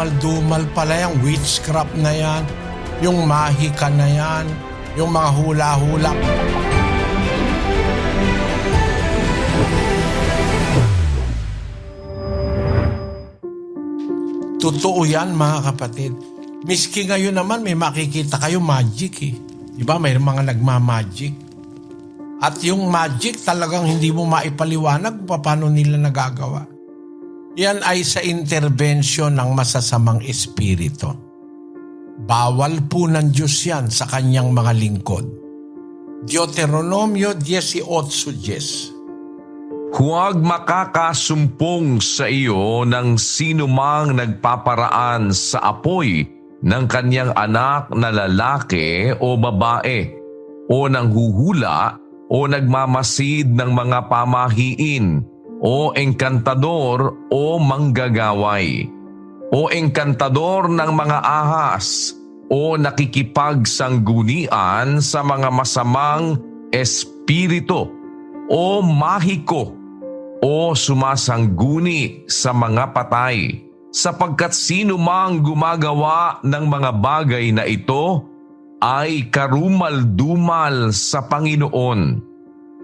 Karumal-dumal pala yung witchcraft na yan, yung mahika na yan, yung mga hula-hula. Totoo yan mga kapatid. Miski ngayon naman may makikita kayo magic eh. Di ba? May mga nagma-magic. At yung magic talagang hindi mo maipaliwanag paano nila nagagawa. Yan ay sa intervention ng masasamang espiritu. Bawal po ng Diyos yan sa kanyang mga lingkod. Deuteronomio 18.10 Huwag makakasumpong sa iyo ng sinumang nagpaparaan sa apoy ng kanyang anak na lalaki o babae o nang huhula o nagmamasid ng mga pamahiin o engkantador o manggagaway. O engkantador ng mga ahas. O nakikipagsanggunian sa mga masamang espiritu. O mahiko. O sumasangguni sa mga patay. Sapagkat sino mang gumagawa ng mga bagay na ito ay karumal-dumal sa Panginoon.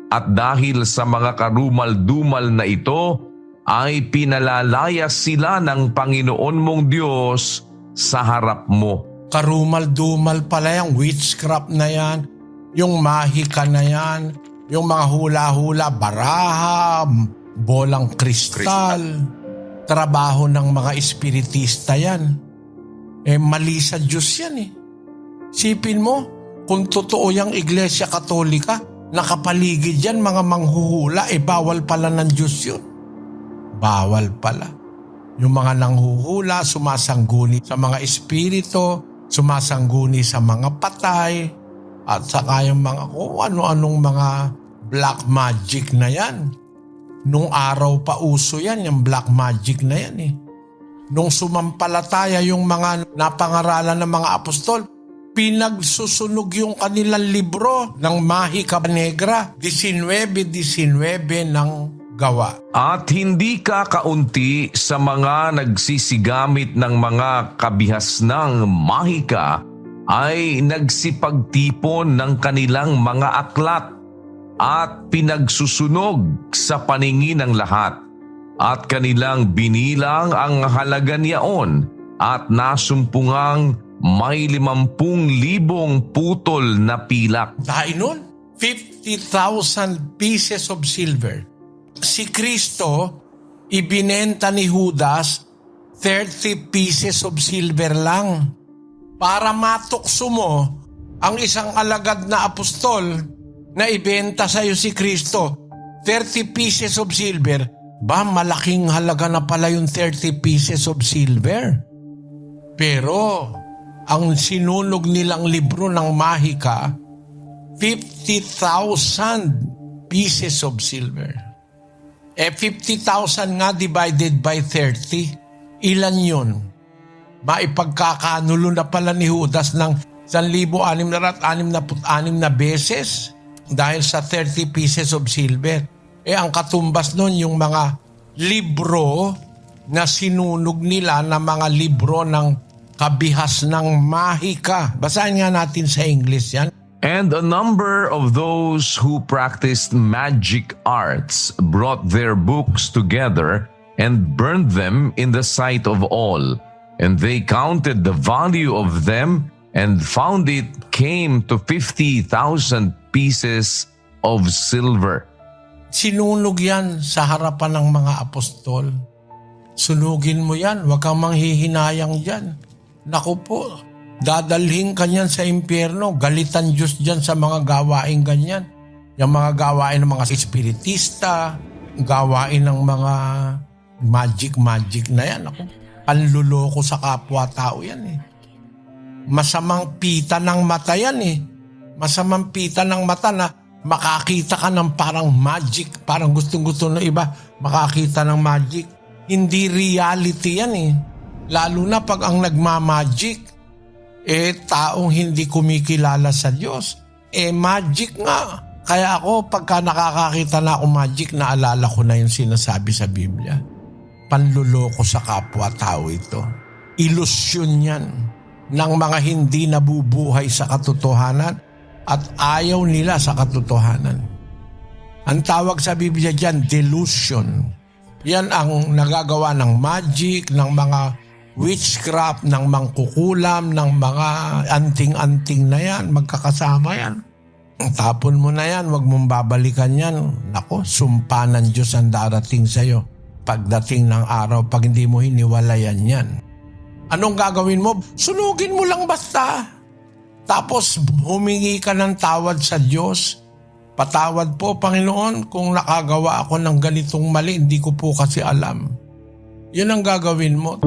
At dahil sa mga karumal-dumal na ito, ay pinalalaya sila ng Panginoon mong Diyos sa harap mo. karumal-dumal pala yung witchcraft na yan, yung mahika na yan, yung mga hula-hula, baraha, bolang kristal, trabaho ng mga espiritista yan. Eh, mali sa Diyos yan eh. Sipin mo, kung totoo yung Iglesia Katolika, nakapaligid yan mga manghuhula, eh bawal pala ng Diyos yun. Bawal pala. Yung mga nanghuhula, sumasangguni sa mga espiritu, sumasangguni sa mga patay, at saka yung mga kung ano-anong mga black magic na yan. Nung araw pa uso yan, yung black magic na yan eh. Nung sumampalataya yung mga napangaralan ng mga apostol, pinagsusunog yung kanilang libro ng Mahika Negra, 19-19 ng gawa. At hindi ka kaunti sa mga nagsisigamit ng mga kabihasnang mahika ay nagsipagtipon ng kanilang mga aklat at pinagsusunog sa paningin ng lahat at kanilang binilang ang halaga niyaon at nasumpungang may limampung libong putol na pilak. Dahil nun, 50,000 pieces of silver. Si Kristo, ibinenta ni Judas 30 pieces of silver lang. Para matukso mo ang isang alagad na apostol na ibenta sa iyo si Kristo, 30 pieces of silver, ba malaking halaga na pala yung 30 pieces of silver? Pero ang sinunog nilang libro ng Mahika, 50,000 pieces of silver. Eh, 50,000 nga divided by 30. Ilan yun? Maipagkakanulo na pala ni Judas ng 1,666 na beses dahil sa 30 pieces of silver. Eh, ang katumbas nun yung mga libro na sinunog nila na mga libro ng kabihas ng mahika. Basahin nga natin sa English yan. And a number of those who practiced magic arts brought their books together and burned them in the sight of all. And they counted the value of them and found it came to 50,000 pieces of silver. Sinunog yan sa harapan ng mga apostol. Sunugin mo yan, huwag kang manghihinayang dyan. Naku po, dadalhin ka niyan sa impyerno, galitan Diyos dyan sa mga gawain ganyan. Yung mga gawain ng mga espiritista, gawain ng mga magic-magic na yan. Ako, panluloko sa kapwa-tao yan eh. Masamang pita ng mata yan eh. Masamang pita ng mata na makakita ka ng parang magic, parang gustong-gusto ng iba makakita ng magic. Hindi reality yan eh. Lalo na pag ang nagmamagic, eh taong hindi kumikilala sa Diyos. Eh magic nga. Kaya ako pagka nakakakita na ako magic, naalala ko na yung sinasabi sa Biblia. Panluloko sa kapwa-tao ito. ilusyon yan ng mga hindi nabubuhay sa katotohanan at ayaw nila sa katotohanan. Ang tawag sa Biblia dyan, delusion. Yan ang nagagawa ng magic, ng mga witchcraft, ng mangkukulam, ng mga anting-anting na yan, magkakasama yan. Tapon mo na yan, wag mong babalikan yan. Nako, sumpa ng Diyos ang darating sa'yo. Pagdating ng araw, pag hindi mo hiniwalayan yan. Anong gagawin mo? Sunugin mo lang basta. Tapos humingi ka ng tawad sa Diyos. Patawad po, Panginoon, kung nakagawa ako ng ganitong mali, hindi ko po kasi alam. Yun ang gagawin mo.